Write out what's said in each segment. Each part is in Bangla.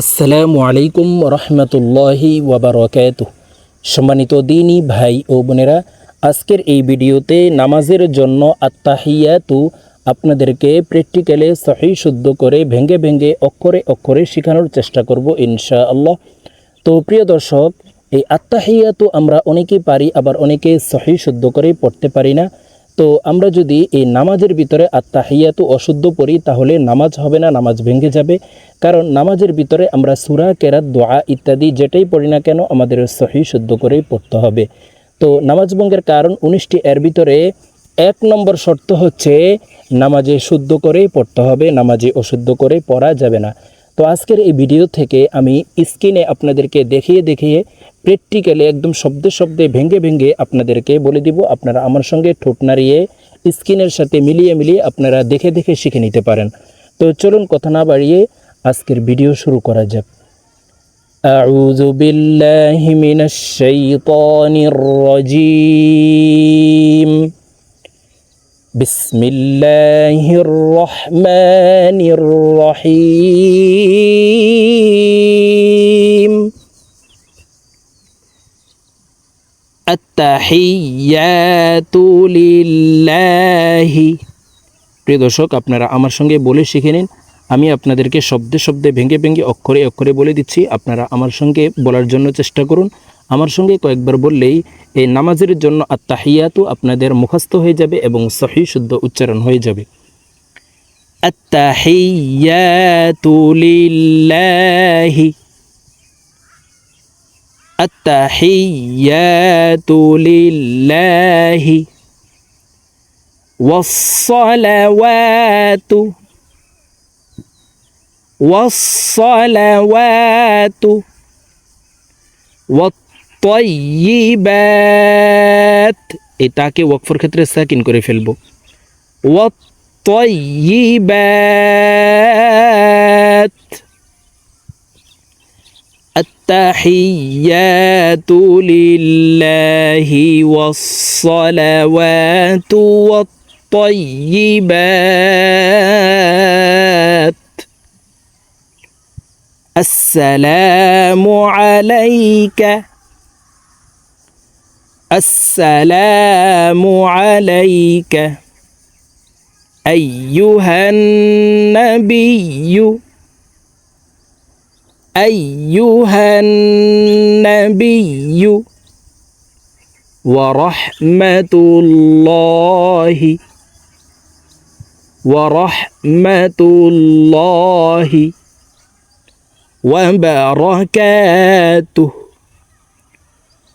আসসালামু আলাইকুম রহমতুল্লাহি ওয়াবারকাত সম্মানিত দিনী ভাই ও বোনেরা, আজকের এই ভিডিওতে নামাজের জন্য আত্মাহিয়াতু আপনাদেরকে প্র্যাকটিক্যালে সহি শুদ্ধ করে ভেঙ্গে ভেঙ্গে অক্ষরে অক্ষরে শেখানোর চেষ্টা করব ইনশা আল্লাহ তো প্রিয় দর্শক, এই আত্মাহিয়াতু আমরা অনেকেই পারি, আবার অনেকে সহি শুদ্ধ করে পড়তে পারি না। তো আমরা যদি এই নামাজের ভিতরে আত্মাহিয়াতু অশুদ্ধ পড়ি, তাহলে নামাজ হবে না, নামাজ ভেঙে যাবে। কারণ নামাজের ভিতরে আমরা সুরা, কেরাত, দোয়া ইত্যাদি যেটাই পড়ি না কেন, আমাদের সহি শুদ্ধ করেই পড়তে হবে। তো নামাজ ভঙ্গের কারণ উনিশটি, এর ভিতরে এক নম্বর শর্ত হচ্ছে, নামাজে শুদ্ধ করেই পড়তে হবে, নামাজে অশুদ্ধ করে পড়া যাবে না। তো আজকের এই ভিডিও থেকে আমি স্ক্রিনে আপনাদেরকে দেখিয়ে দেখিয়ে প্র্যাকটিক্যালি একদম শব্দে শব্দে ভেঙ্গে ভেঙ্গে আপনাদেরকে বলে দিব আপনারা আমার সঙ্গে ঠোঁট নাড়িয়ে স্ক্রিনের সাথে মিলিয়ে মিলিয়ে আপনারা দেখে দেখে শিখে নিতে পারেন তো চলুন কথা না বাড়িয়ে আজকের ভিডিও শুরু করা যাক أعوذ بالله من الشيطان الرجيم بسم الله الرحمن الرحيم التحيات لله প্রিয় দর্শক আপনারা আমার সঙ্গে বলে শিখে নিন আমি আপনাদেরকে শব্দে শব্দে ভেঙে ভেঙে অক্ষরে অক্ষরে বলে দিচ্ছি আপনারা আমার সঙ্গে বলার জন্য চেষ্টা করুন আমার সঙ্গে কয়েকবার বললেই এই নামাজের জন্য আত্মাহিয়াতু আপনাদের মুখস্থ হয়ে যাবে এবং সহি শুদ্ধ উচ্চারণ হয়ে যাবে আত্তাহিয়াতু লিল্লাহি আত্তাহিয়াতু লিল্লাহি والصلوات والصلوات والطيبات এটাকে ওয়াকফর ক্ষেত্রে সাকিন করে ফেলবো والطيبات التحيات لله والصلوات والطيبات السلام عليك السلام عليك أيها النبي. أيها النبي. ورحمة الله. ورحمة الله. وبركاته.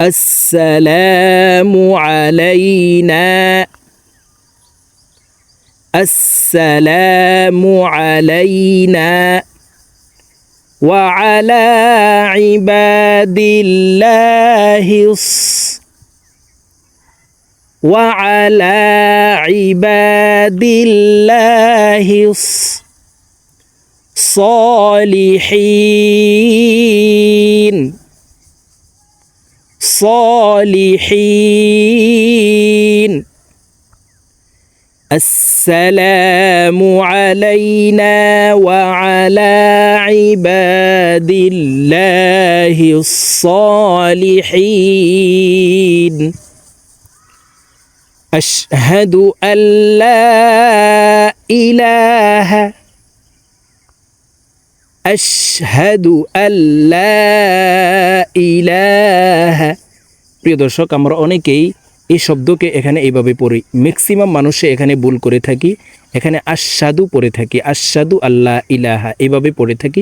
السلام علينا. السلام علينا. وعلى عباد الله وعلى عباد الله الصالحين صالحين. السلام علينا وعلى عباد الله الصالحين. أشهد أن لا إله আশহাদু আল্লাহ প্রিয় দর্শক, আমরা অনেকেই এই শব্দকে এখানে এইভাবে পড়ি। ম্যাক্সিমাম মানুষে এখানে ভুল করে থাকি, এখানে আশাদু পড়ে থাকি আশাদু আল্লাহ ইলাহা এইভাবে পড়ে থাকি।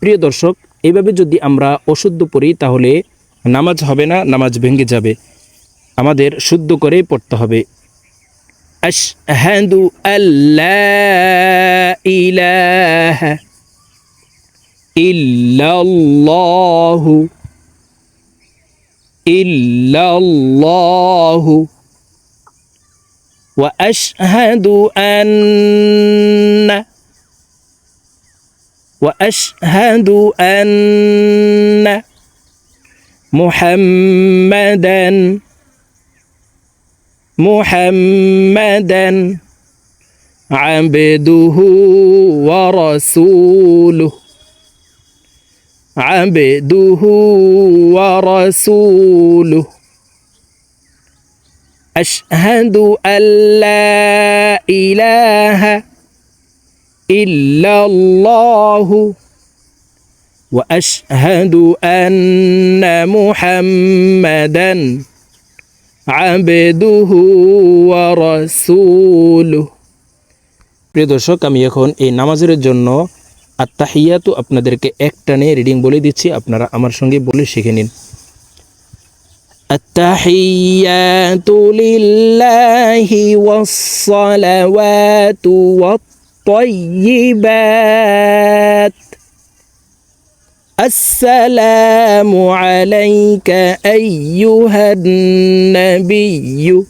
প্রিয় দর্শক, এইভাবে যদি আমরা অশুদ্ধ পড়ি, তাহলে নামাজ হবে না, নামাজ ভেঙে যাবে। আমাদের শুদ্ধ করেই পড়তে হবে। আশহাদু আল্লাহ ইলাহা। إلا الله. إلا الله. وأشهد أن وأشهد أن محمدا. محمدا عبده ورسوله. عبده ورسوله أشهد أن لا إله إلا الله وأشهد أن محمدا عبده ورسوله প্রিয় দর্শক আমি এখন এই নামাজের জন্য আত্মাহিয়াতু আপনাদেরকে এক টানে রিডিং বলে দিচ্ছি আপনারা আমার সঙ্গে বলে শিখে নিন التحيات لله والصلوات والطيبات السلام عليك أيها النبي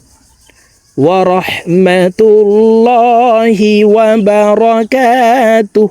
ورحمة الله وبركاته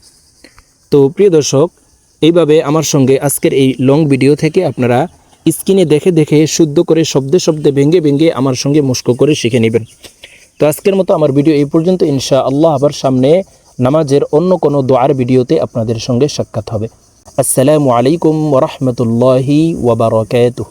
তো প্রিয় দর্শক, এইভাবে আমার সঙ্গে আজকের এই লং ভিডিও থেকে আপনারা স্ক্রিনে দেখে দেখে, শুদ্ধ করে, শব্দে শব্দে ভেঙ্গে ভেঙ্গে আমার সঙ্গে মুস্ক করে শিখে নেবেন। তো আজকের মতো আমার ভিডিও এই পর্যন্ত। ইনশা আল্লাহ আবার সামনে নামাজের অন্য কোনো দোয়ার ভিডিওতে আপনাদের সঙ্গে সাক্ষাৎ হবে। আসসালামু আলাইকুম ওরহমতুল্লাহি ওবরাকাতুহ